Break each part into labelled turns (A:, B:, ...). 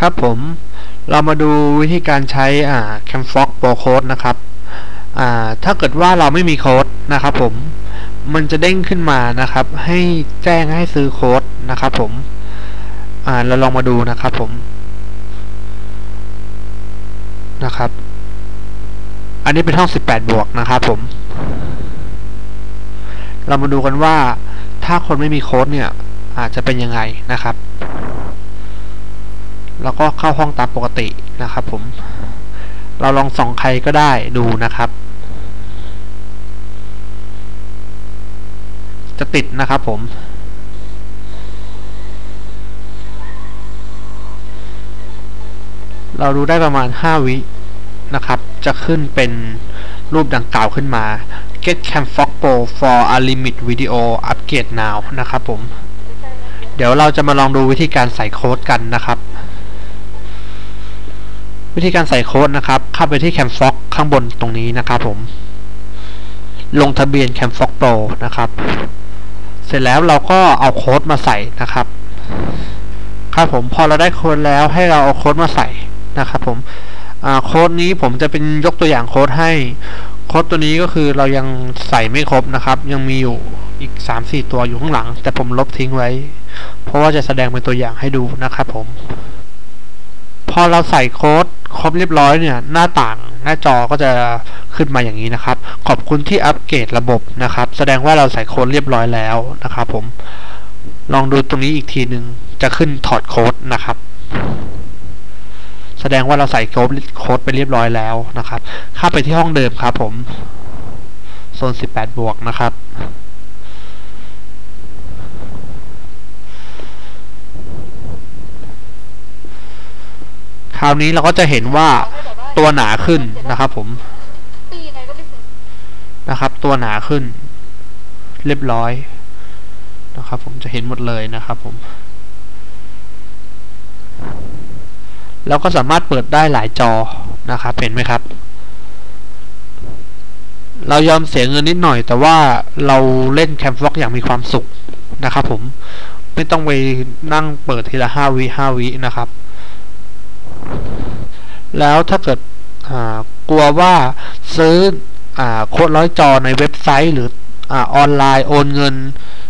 A: ครับผมเรามาดูวิธีการใช้อ่า CamFox Pro Code นะครับอ่าถ้าเกิดว่าเราไม่มีโค้ดนะครับผมมันจะเด้งขึ้นมานะครับ ให้แจ้งให้ซื้อโค้ดนะครับผมอ่าเราลองมาดูนะครับผมนะครับ อันนี้เป็นห้อง 18 บวกนะครับผม เรามาดูกันว่าถ้าคนไม่มีโค้ดเนี่ย อาจจะเป็นยังไงนะครับ แล้วก็เข้าห้องตามปกตินะครับผม เราลองส่องใครก็ได้ดูนะครับ จะติดนะครับผมเราดูได้ประมาณ 5 วินะครับ จะขึ้นเป็นรูปดังกล่าวขึ้นมา Get Cam Fox Pro for a limit video upgrade now นะครับผม เดี๋ยวเราจะมาลองดูวิธีการใส่โค้ดกันนะครับ วิธีการใส่โค้ดนะครับ เข้าไปที่ CamFox ข้างบนตรงนี้นะครับผม ลงทะเบียน CamFox Pro นะครับ เสร็จแล้วเราก็เอาโค้ดมาใส่นะครับ ครับผมพอเราได้โค้ดแล้วให้เราเอาโค้ดมาใส่นะครับผมโค้ดนี้ผมจะเป็นยกตัวอย่างโค้ดให้โค้ดตัวนี้ก็คือเรายังใส่ไม่ครบนะครับ ยังมีอยู่อีก 3-4 ตัวอยู่ข้างหลัง แต่ผมลบทิ้งไว้ เพราะว่าจะแสดงเป็นตัวอย่างให้ดูนะครับผม อเราใส่โค้ดครบเรียบร้อยเนี่ยหน้าต่างหน้าจอก็จะขึ้นมาอย่างนี้นะครับ ขอบคุณที่อัปเกรดระบบนะครับ แสดงว่าเราใส่โค้ดเรียบร้อยแล้วนะครับผมลองดูตรงนี้อีกทีหนึ่งจะขึ้นถอดโค้ดนะครับ แสดงว่าเราใส่โค้ดโค้ดไปเรียบร้อยแล้วนะครับเข้าไปที่ห้องเดิมครับผมโซน 18 บวกนะครับ คราวนี้เราก็จะเห็นว่าตัวหนาขึ้นนะครับผมนะครับ ตัวหนาขึ้น เรียบร้อยนะครับ ผมจะเห็นหมดเลยนะครับผมแล้วก็สามารถเปิดได้หลายจอนะครับเห็นไหมครับ เรายอมเสียเงินนิดหน่อย แต่ว่าเราเล่นแคมฟ็อกอย่างมีความสุขนะครับผมไม่ต้องไปนั่งเปิดทีละห้าวิห้าวินะครับ แล้วถ้าเกิดกลัวว่าซื้ออโค้ดร้อยจอในเว็บไซต์ หรืออออนไลน์โอนเงิน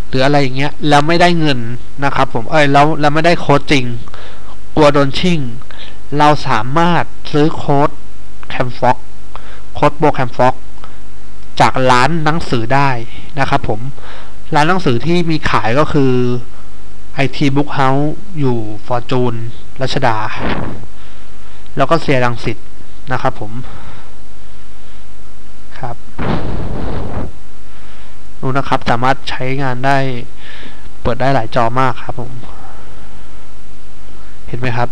A: หรืออะไรอย่างเงี้ยแล้วไม่ได้เงินนะครับ ผมเอ้ยแล้วแล้วไม่ได้โค้ดจริง กลัวโดนชิ่ง เราสามารถซื้อโค้ดแคมฟ็อกโค้ดโบแคมฟ็อกจากร้านหนังสือได้นะครับผมร้านหนังสือที่มีขายก็คือ IT Book House อยู่ฟอร์จูนรัชดา แล้วก็เสียรังสิตนะครับผมครับดูนะครับ สามารถใช้งานได้ เปิดได้หลายจอมากครับผม เห็นไหมครับ